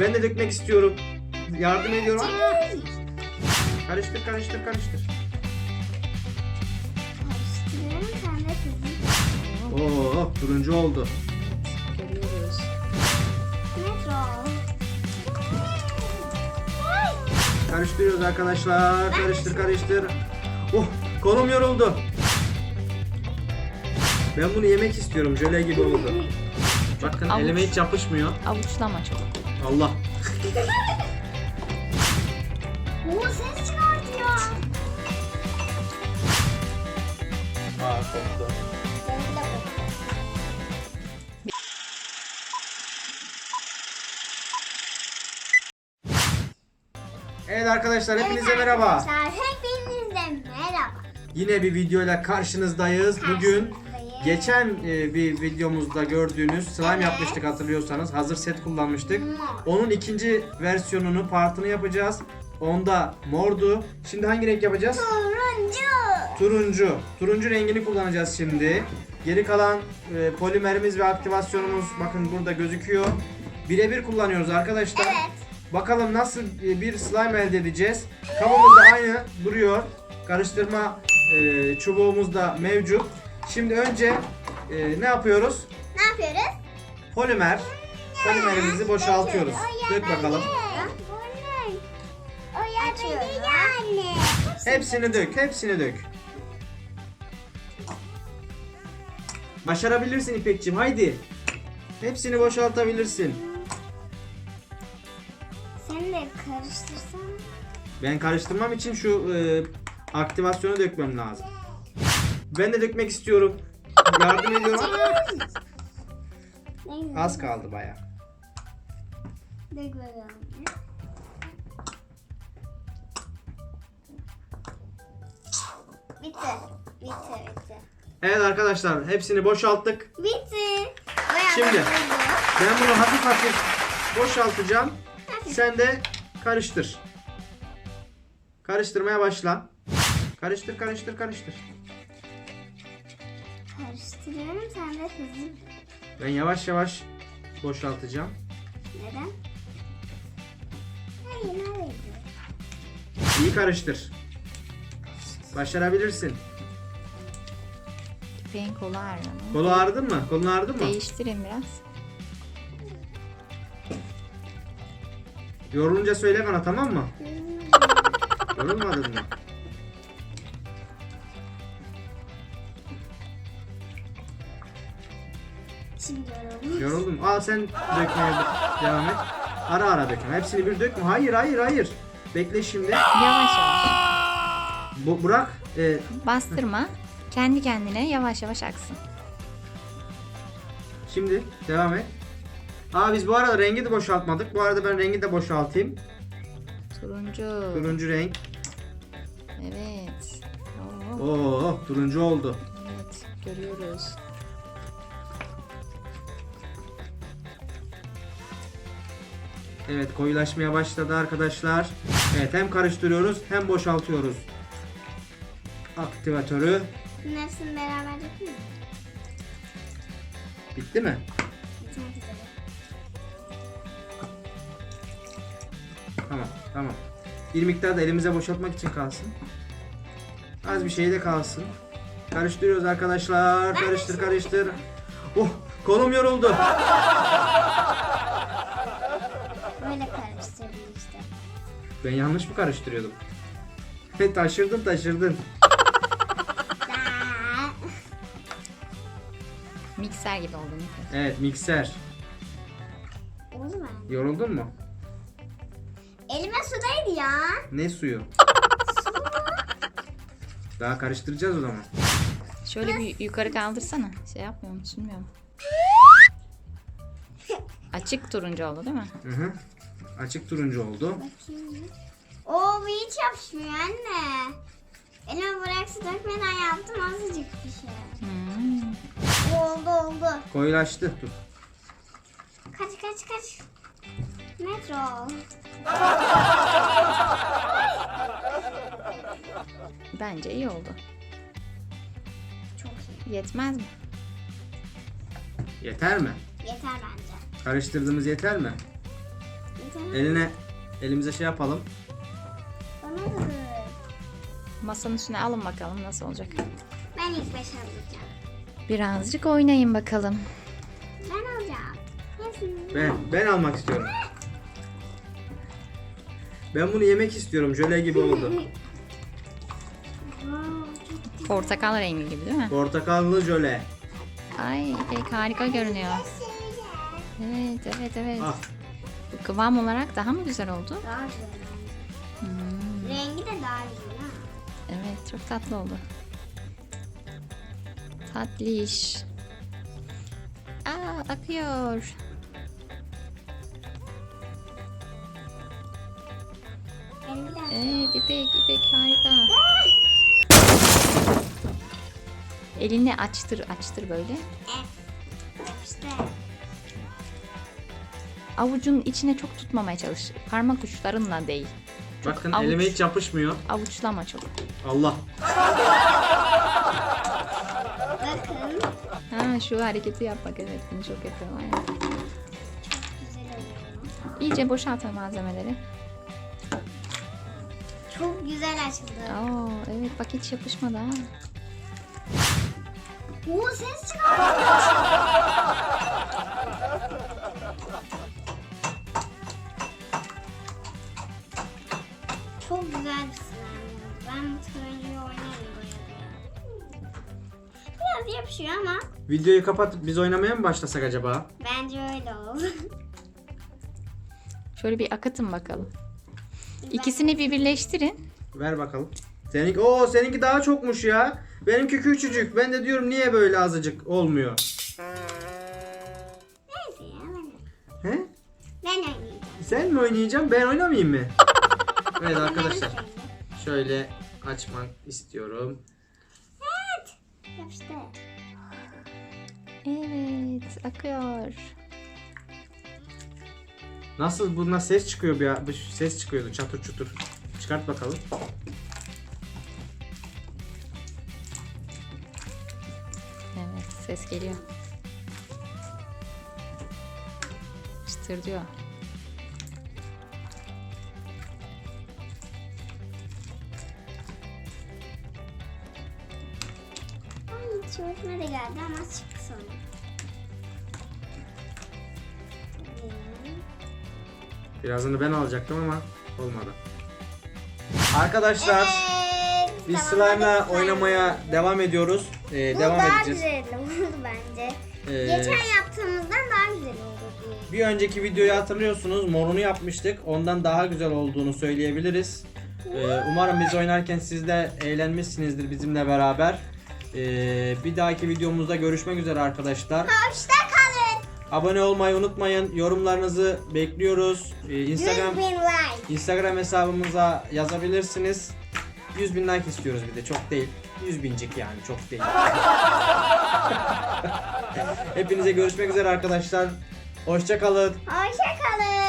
Ben de dökmek istiyorum. Yardım ediyorum. Karıştır karıştır karıştır. Karıştırıyorum sen de kızım. Oo turuncu oldu. Görüyoruz. Metro. Karıştırıyoruz arkadaşlar. Karıştır karıştır. Oh kolum yoruldu. Ben bunu yemek istiyorum. Jöle gibi oldu. Bakın Avuç. elime hiç yapışmıyor. Avuçlama çok. Allah. Oo ses çıkartıyor. Aa koptu. Evet arkadaşlar hepinize Evet merhaba. Arkadaşlar hepinize merhaba. Yine bir videoyla karşınızdayız. Bugün Karşınızdayız. Geçen e, bir videomuzda gördüğünüz slime Evet. yapmıştık hatırlıyorsanız. Hazır set kullanmıştık. Onun ikinci versiyonunu, partını yapacağız. Onda mordu. Şimdi hangi renk yapacağız? Turuncu. Turuncu. Turuncu rengini kullanacağız şimdi. Geri kalan e, polimerimiz ve aktivasyonumuz bakın burada gözüküyor. Birebir kullanıyoruz arkadaşlar. Evet. Bakalım nasıl e, bir slime elde edeceğiz. Kabımız da aynı duruyor. Karıştırma e, çubuğumuz da mevcut. Şimdi önce e, ne yapıyoruz? Ne yapıyoruz? Polimer. Polimerimizi boşaltıyoruz. Dök bakalım. O ya yani. Hepsini dök, hepsini dök. Başarabilirsin İpekçim, haydi. Hepsini boşaltabilirsin. Sen de karıştırsan. Ben karıştırmam için şu e, aktivasyonu dökmem lazım. Ben de dökmek istiyorum. Yardım ediyorum. Az kaldı baya. Bitti. Bitti bitti. Evet arkadaşlar, hepsini boşalttık. Bitti. Bayağı Şimdi. Ben bunu hafif hafif boşaltacağım. Sen de karıştır. Karıştırmaya başla. Karıştır, karıştır, karıştır. Karıştırıyorum sen de hızlı. Ben yavaş yavaş boşaltacağım. Neden? Hayır nereye İyi karıştır. Başarabilirsin. İpeğin kolu ağrıyor. Kolu ağrıdı mı? Kolun ağrıdı mı? Değiştirin biraz. Yorulunca söyle bana tamam mı? Yorulmadın mı? Al sen dökmeye devam et. Ara ara dökme. Hepsini bir dökme. Hayır hayır hayır. Bekle şimdi. Yavaş yavaş. Bu, bırak. Ee, Bastırma. Kendi kendine yavaş yavaş aksın. şimdi devam et. Aa biz bu arada rengi de boşaltmadık. Bu arada ben rengi de boşaltayım. Turuncu. Turuncu renk. Evet. Oo, Oo turuncu oldu. evet görüyoruz. Evet koyulaşmaya başladı arkadaşlar. Evet hem karıştırıyoruz hem boşaltıyoruz. Aktivatörü Bunun hepsini beraber mi? bitti mi? Bitmek üzere. Tamam tamam. Bir miktar da elimize boşaltmak için kalsın. Az bir şey de kalsın. Karıştırıyoruz arkadaşlar. Karıştır karıştır. Oh kolum yoruldu. Ben yanlış mı karıştırıyordum? taşırdın taşırdın. Mikser gibi oldu. mikser. Evet mikser. Oldu mu? Yoruldun mu? Elime sudaydı ya. Ne suyu? Daha karıştıracağız o zaman. Şöyle bir yukarı kaldırsana. Şey yapmıyor mu? Sunmuyor mu? Açık turuncu oldu değil mi? Hı hı. Açık turuncu oldu. Bakayım. Oo bu hiç yapışmıyor anne. Elime bırak su dökmeden yaptım azıcık bir şey. Hmm. Oldu oldu. Koyulaştı. Dur. Kaç kaç kaç. Metro. Bence iyi oldu. Çok iyi. Yetmez mi? Yeter mi? Yeter bence. Karıştırdığımız yeter mi? Eline elimize şey yapalım. Bana da ver. Masanın üstüne alın bakalım nasıl olacak. Ben ilk beş alacağım. Birazcık oynayın bakalım. Ben alacağım. Hepsini. Ben ben almak istiyorum. Ben bunu yemek istiyorum. Jöle gibi oldu. Portakal rengi gibi değil mi? Portakallı jöle. Ay pek harika görünüyor. Evet evet evet. Ah, Bu kıvam olarak daha mı güzel oldu? Daha güzel. Hmm, Rengi de daha güzel ha. evet çok tatlı oldu. Tatlış. Aa akıyor. Evet İpek İpek harika. Elini açtır açtır böyle. Evet. İşte. Avucun içine çok tutmamaya çalış. Parmak uçlarınla değil. Çok bakın avuç, elime hiç yapışmıyor. avuçlama çok. Allah. Bakın. Ha şu hareketi yap bak evet bunu çok. Güzel oluyor. İyice boşaltın malzemeleri. Çok güzel açıldı. Oo evet bak hiç yapışmadı ha. Oo ses çıkardı. Çok güzel bir slime oldu. Ben bu turuncuyu oynarım boyada. Biraz yapışıyor ama Videoyu kapatıp biz oynamaya mı başlasak acaba? bence öyle oldu. Şöyle bir akıtın bakalım. İkisini bir birleştirin. Ver bakalım. Seninki o seninki daha çokmuş ya. Benimki küçücük. Ben de diyorum niye böyle azıcık olmuyor. Neyse ya ben, He? ben oynayacağım. Sen mi oynayacaksın? Ben oynamayayım mı? Evet arkadaşlar. Şöyle açmak istiyorum. Yapıştı. Evet akıyor. Nasıl bundan ses çıkıyor bir, bir ses çıkıyordu çatır çutur. Çıkart bakalım. Evet ses geliyor. Çıtır diyor. Hiç hoşuma da geldi ama çıktı sonra. Birazını ben alacaktım ama olmadı. Arkadaşlar Evet, biz tamamladık slime'la slime. oynamaya devam ediyoruz. Ee, Bu devam daha edeceğiz. güzel oldu bence. Ee, Geçen yaptığımızdan daha güzel oldu diye. Bir önceki videoyu hatırlıyorsunuz. Morunu yapmıştık. Ondan daha güzel olduğunu söyleyebiliriz. Ee, umarım biz oynarken siz de eğlenmişsinizdir bizimle beraber. Ee, bir dahaki videomuzda görüşmek üzere arkadaşlar. Hoşça kalın. Abone olmayı unutmayın. Yorumlarınızı bekliyoruz. Ee, Instagram 100 bin like. Instagram hesabımıza yazabilirsiniz. 100 bin like istiyoruz bir de çok değil. 100 bincik yani çok değil. Hepinize görüşmek üzere arkadaşlar. Hoşça kalın. Hoşça kalın.